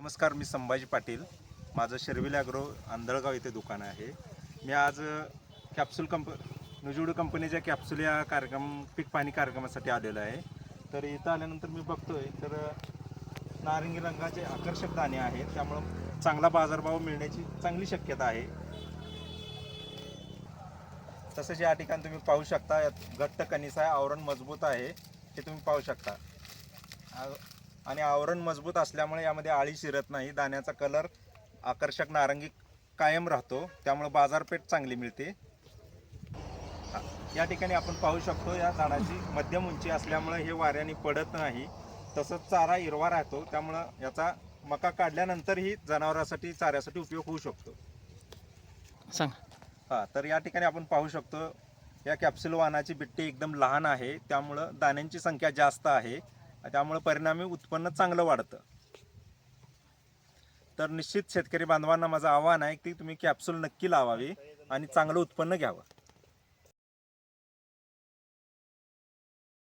नमस्कार मी संभाजी पाटील. माझं शर्विल ॲग्रो आंधळगाव येथे दुकान आहे. मी आज कॅप्सूल कंप नुजुडू कंपनीच्या कॅप्सूल या कार्यक्रम पीक पाणी कार्यक्रमासाठी आलेलो आहे. तर इथं आल्यानंतर मी बघतोय तर नारंगी रंगाचे आकर्षक दाणे आहेत. त्यामुळं चांगला बाजारभाव मिळण्याची चांगली शक्यता आहे. तसंच या ठिकाणी तुम्ही पाहू शकता यात घट्ट कणीस आहे आवरण मजबूत आहे हे तुम्ही पाहू शकता. आणि आवरण मजबूत असल्यामुळे यामध्ये आळी शिरत नाही. दाण्याचा कलर आकर्षक नारंगी कायम राहतो. त्यामुळे बाजारपेठ चांगली मिळते. या ठिकाणी आपण पाहू शकतो या झाडाची मध्यम उंची असल्यामुळे हे वाऱ्याने पडत नाही. तसंच चारा हिरवा राहतो. त्यामुळं याचा मका काढल्यानंतरही जनावरांसाठी चाऱ्यासाठी उपयोग होऊ शकतो. सांग. हा तर या ठिकाणी आपण पाहू शकतो या कॅप्सूल वाहनाची बिट्टी एकदम लहान आहे. त्यामुळं दाण्यांची संख्या जास्त आहे. त्यामुळे परिणामी उत्पन्न चांगलं वाढतं. तर निश्चित शेतकरी बांधवांना माझं आव्हान आहे की तुम्ही कॅप्सूल नक्की लावावी आणि चांगलं उत्पन्न घ्यावं.